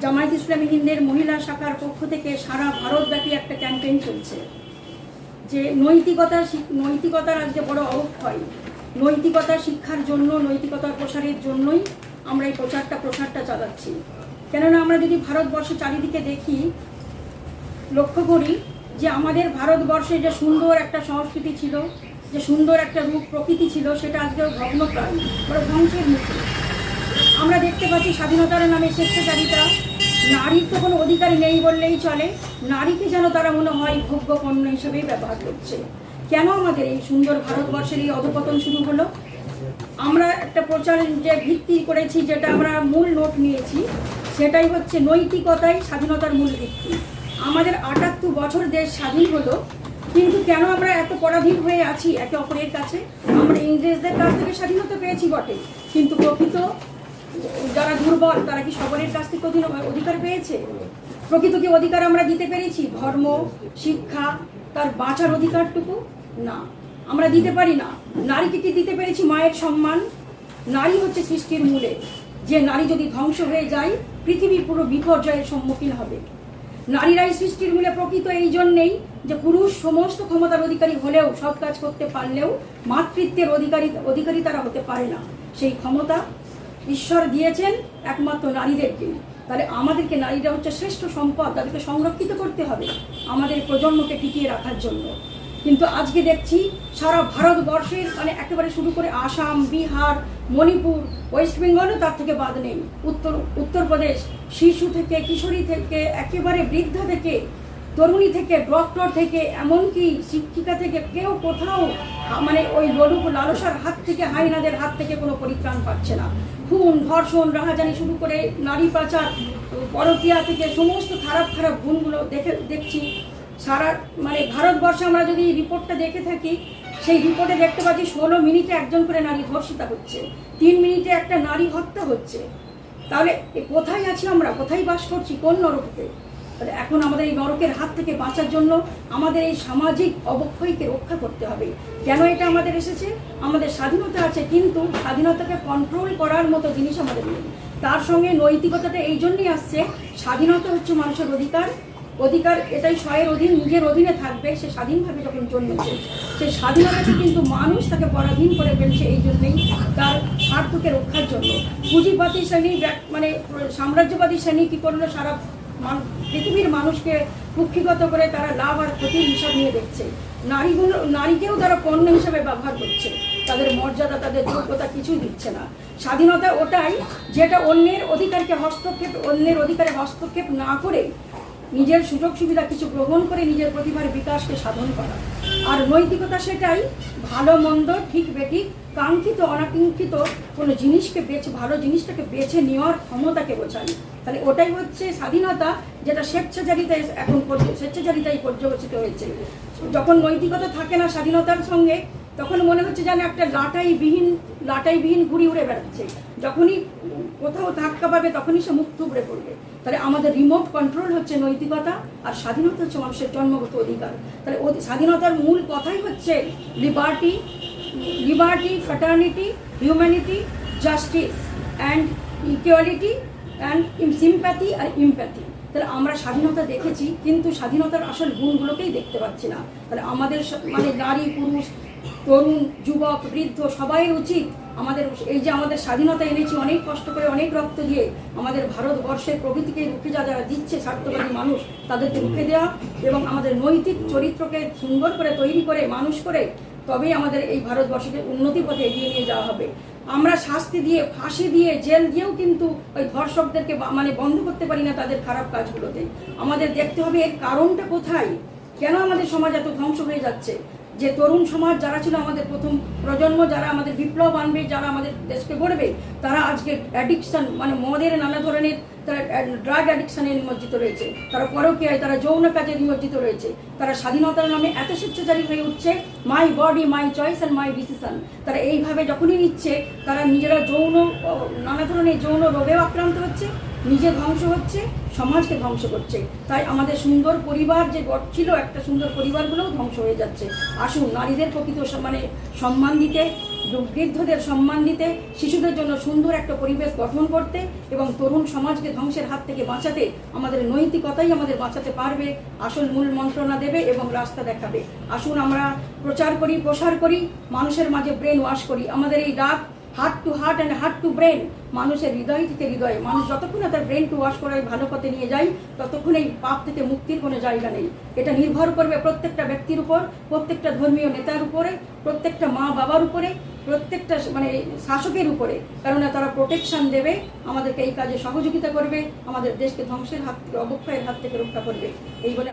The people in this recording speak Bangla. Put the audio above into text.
জামায়াত ইসলামী হিন্দের মহিলা শাখার পক্ষ থেকে সারা ভারতব্যাপী একটা ক্যাম্পেইন চলছে, যে নৈতিকতা শিক- নৈতিকতার আজকে বড় অবক্ষয়। নৈতিকতা শিক্ষার জন্য, নৈতিকতার প্রসারের জন্যই আমরা এই প্রচারটা, প্রসারটা চালাচ্ছি। কেননা আমরা যদি ভারতবর্ষ চারিদিকে দেখি, লক্ষ্য করি যে আমাদের ভারতবর্ষে যে সুন্দর একটা সংস্কৃতি ছিল, যে সুন্দর একটা রূপ প্রকৃতি ছিল, সেটা আজকে ভগ্নপ্রায় বড় ধ্বংসের মুখে। আমরা দেখতে পাচ্ছি স্বাধীনতার নামে স্বেচ্ছাচারিতা। নারীর তো কোনো অধিকার নেই বললেই চলে। নারীকে যেন তারা মনে হয় ভোগ্য পণ্য হিসেবেই ব্যবহার করছে। কেন আমাদের এই সুন্দর ভারতবর্ষের এই অধপতন শুরু হলো? আমরা একটা প্রচার যে ভিত্তি করেছি, যেটা আমরা মূল নোট নিয়েছি, সেটাই হচ্ছে নৈতিকতাই স্বাধীনতার মূল ভিত্তি। আমাদের আটাত্তর বছর দেশ স্বাধীন হলো, কিন্তু কেন আমরা এত পরাধীন হয়ে আছি একে অপরের কাছে? আমরা ইংরেজদের কাছ থেকে স্বাধীনতা পেয়েছি বটে, কিন্তু প্রকৃত যারা দুর্বল, তারা কি সকলের কাছ থেকে অধিকার পেয়েছে? প্রকৃত কি অধিকার আমরা দিতে পেরেছি? ধর্ম, শিক্ষা, তার বাঁচার অধিকারটুকু? না। আমরা দিতে পারি না। নারীকে কি দিতে পেরেছি? মায়ের সম্মান? নারী হচ্ছে সৃষ্টির মূলে। যে নারী যদি ধ্বংস হয়ে যায়, পৃথিবী পুরো বিপর্যয়ের সম্মুখীন হবে। নারীরাই সৃষ্টির মূলে প্রকৃত এই জন্যেই যে পুরুষ সমস্ত ক্ষমতার অধিকারী হলেও সব কাজ করতে পারলেও, মাতৃত্বের অধিকারী অধিকারী তারা হতে পারে না। সেই ক্ষমতা ঈশ্বর দিয়েছেন একমাত্র নারীদেরকে। তাহলে আমাদেরকে নারীরা হচ্ছে শ্রেষ্ঠ সম্পদ, তাদেরকে সংরক্ষিত করতে হবে আমাদের প্রজন্মকে টিকিয়ে রাখার জন্য। কিন্তু আজকে দেখছি সারা ভারতবর্ষের মানে একেবারে শুরু করে আসাম, বিহার, মণিপুর, ওয়েস্ট বেঙ্গলও তার থেকে বাদ নেই। উত্তর, উত্তরপ্রদেশ, শিশু থেকে, কিশোরী থেকে, একেবারে বৃদ্ধা থেকে, তরুণী থেকে, ডক্টর থেকে, এমনকি শিক্ষিকা থেকে কেউ কোথাও মানে ওই ললুক লালসার হাত থেকে, হাইনাদের হাত থেকে কোনো পরিত্রাণ পাচ্ছে না। খুন, ধর্ষণ, রাহাজানি শুরু করে নারী পাচার, পরকিয়া থেকে সমস্ত খারাপ খারাপ গুণগুলো দেখে, দেখছি। সারা মানে ভারতবর্ষে আমরা যদি রিপোর্টটা দেখে থাকি, সেই রিপোর্টে দেখতে পাচ্ছি ষোলো মিনিটে একজন করে নারী ধর্ষিতা হচ্ছে, তিন মিনিটে একটা নারী হত্যা হচ্ছে। তাহলে কোথায় আছি আমরা? কোথায় বাস করছি? কোন নরকে এখন আমাদের এই নরকের হাত থেকে বাঁচার জন্য আমাদের এই সামাজিক অবক্ষয়কে রক্ষা করতে হবে। কেন এটা আমাদের এসেছে? আমাদের স্বাধীনতা আছে, কিন্তু স্বাধীনতাকে কন্ট্রোল করার মতো জিনিস আমাদের নেই। তার সঙ্গে নৈতিকতাটা এই জন্যই আসছে, স্বাধীনতা হচ্ছে মানুষের অধিকার। অধিকার এটাই স্বয়ের অধীন, নিজের অধীনে থাকবে, সে স্বাধীনভাবে যখন জন্মেছে সেই স্বাধীনতাকে কিন্তু মানুষ তাকে পরাধীন করে ফেলছে এই জন্যেই তার স্বার্থকে রক্ষার জন্য। পুঁজিবাদী শ্রেণি মানে সাম্রাজ্যবাদী শ্রেণি কি করল? সারা পৃথিবীর মানুষকে কুক্ষিগত করে তারা লাভ আর ক্ষতির হিসাব নিয়ে দেখছে। নারীগুলো নারীকেও তারা পণ্য হিসাবে ব্যবহার করছে। তাদের মর্যাদা, তাদের যোগ্যতা কিছুই দিচ্ছে না। স্বাধীনতা ওটাই যেটা অন্যের অধিকারকে হস্তক্ষেপ অন্যের অধিকারে হস্তক্ষেপ না করে নিজের সুযোগ সুবিধা কিছু গ্রহণ করে নিজের প্রতিভার বিকাশকে সাধন করা। আর নৈতিকতা সেটাই, ভালো, মন্দ, ঠিক, বেঠিক, কাঙ্ক্ষিত, অনাকাঙ্ক্ষিত কোনো জিনিসকে বেছে, ভালো জিনিসটাকে বেছে নেওয়ার ক্ষমতাকে বোঝায়। তাহলে ওটাই হচ্ছে স্বাধীনতা যেটা স্বেচ্ছাচারিতায় এখন স্বেচ্ছাচারিতায় পর্যবেসিত হয়েছে। যখন নৈতিকতা থাকে না স্বাধীনতার সঙ্গে, তখন মনে হচ্ছে যেন একটা লাটাইবিহীন লাটাইবিহীন ঘুড়ি উড়ে বেড়াচ্ছে। যখনই কোথাও ধাক্কা পাবে তখনই সে মুখ থুবড়ে পড়বে। তাহলে আমাদের রিমোট কন্ট্রোল হচ্ছে নৈতিকতা, আর স্বাধীনতা হচ্ছে মানুষের জন্মগত অধিকার। তাহলে স্বাধীনতার মূল কথাই হচ্ছে liberty liberty fraternity humanity justice and equality and sympathy R empathy তাহলে আমরা স্বাধীনতা দেখেছি, কিন্তু স্বাধীনতার আসল গুণগুলোকেই দেখতে পাচ্ছি না। তাহলে আমাদের মানে নারী, পুরুষ, তরুণ, যুবক, বৃদ্ধ সবাই উচিত আমাদের এই যে আমাদের স্বাধীনতা এনেছি, অনেক কষ্ট করে, অনেক রক্ত দিয়ে আমাদের ভারতবর্ষের প্রকৃতিকে রুখে যা যারা দিচ্ছে স্বার্থবাদী মানুষ, তাদেরকে রুখে দেওয়া এবং আমাদের নৈতিক চরিত্রকে সুন্দর করে তৈরি করে, মানুষ করে, তবেই আমাদের এই ভারতবর্ষকে উন্নতি পথে এগিয়ে নিয়ে যাওয়া হবে। আমরা শাস্তি দিয়ে, ফাঁসি দিয়ে, জেল দিয়েও কিন্তু ওই ধর্ষকদেরকে মানে বন্ধ করতে পারি না তাদের খারাপ কাজগুলোতে। আমাদের দেখতে হবে এর কারণটা কোথায়? কেন আমাদের সমাজ এত ধ্বংস হয়ে যাচ্ছে? যে তরুণ সমাজ যারা ছিল আমাদের প্রথম প্রজন্ম, যারা আমাদের বিপ্লব আনবে, যারা আমাদের দেশকে গড়বে, তারা আজকে অ্যাডিকশন মানে মদের নানা ধরনের তারা ড্রাগ অ্যাডিকশনে নিমজ্জিত রয়েছে। তারা পরকীয়ায়, তারা যৌন কাজে নিমজ্জিত রয়েছে। তারা স্বাধীনতার নামে এত স্বেচ্ছাচারী হয়ে উঠছে my body my choice and my decision তারা এইভাবে যখনই নিচ্ছে, তারা নিজেরা যৌন নানা ধরনের যৌন রোগেও আক্রান্ত হচ্ছে। নিজে ধ্বংস হচ্ছে, সমাজকে ধ্বংস করছে। তাই আমাদের সুন্দর পরিবার যে ছিল, একটা সুন্দর পরিবারগুলোও ধ্বংস হয়ে যাচ্ছে। আসুন, নারীদের প্রকৃত মানে সম্মান দিতে, বৃদ্ধদের সম্মান দিতে, শিশুদের জন্য সুন্দর একটা পরিবেশ গঠন করতে এবং তরুণ সমাজকে ধ্বংসের হাত থেকে বাঁচাতে, আমাদের নৈতিকতাই আমাদের বাঁচাতে পারবে, আসল মূল মন্ত্রণা দেবে এবং রাস্তা দেখাবে। আসুন, আমরা প্রচার করি, প্রসার করি, মানুষের মাঝে ব্রেন ওয়াশ করি। আমাদের এই ডাক heart to heart and heart to brain মানুষের হৃদয় থেকে হৃদয়ে। মানুষ যতক্ষণ না তার ব্রেন টু ওয়াশ করে ভালো পথে নিয়ে যায়, ততক্ষণ এই পাপ থেকে মুক্তির কোনো জায়গা নেই। এটা নির্ভর করবে প্রত্যেকটা ব্যক্তির উপর, প্রত্যেকটা ধর্মীয় নেতার উপরে, প্রত্যেকটা মা বাবার উপরে, প্রত্যেকটা মানে শাসকের উপরে। কারণ তারা প্রোটেকশন দেবে, আমাদেরকে এই কাজে সহযোগিতা করবে, আমাদের দেশকে ধ্বংসের হাত থেকে, অবক্ষয়ের হাত থেকে রক্ষা করবে। এই বলে